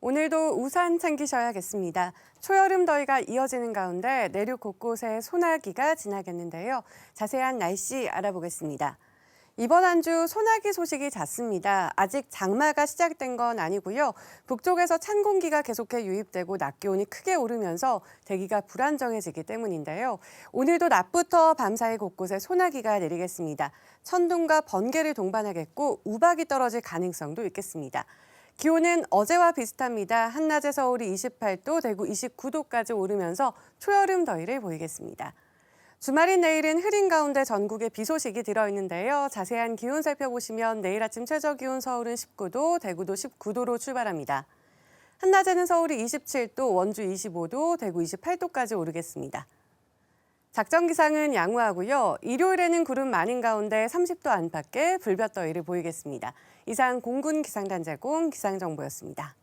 오늘도 우산 챙기셔야겠습니다. 초여름 더위가 이어지는 가운데 내륙 곳곳에 소나기가 지나겠는데요. 자세한 날씨 알아보겠습니다. 이번 한 주 소나기 소식이 잦습니다. 아직 장마가 시작된 건 아니고요. 북쪽에서 찬 공기가 계속해 유입되고 낮 기온이 크게 오르면서 대기가 불안정해지기 때문인데요. 오늘도 낮부터 밤사이 곳곳에 소나기가 내리겠습니다. 천둥과 번개를 동반하겠고 우박이 떨어질 가능성도 있겠습니다. 기온은 어제와 비슷합니다. 한낮에 서울이 28도, 대구 29도까지 오르면서 초여름 더위를 보이겠습니다. 주말인 내일은 흐린 가운데 전국에 비 소식이 들어있는데요. 자세한 기온 살펴보시면 내일 아침 최저 기온 서울은 19도, 대구도 19도로 출발합니다. 한낮에는 서울이 27도, 원주 25도, 대구 28도까지 오르겠습니다. 작전 기상은 양호하고요. 일요일에는 구름 많은 가운데 30도 안팎의 불볕더위를 보이겠습니다. 이상 공군 기상단 제공 기상정보였습니다.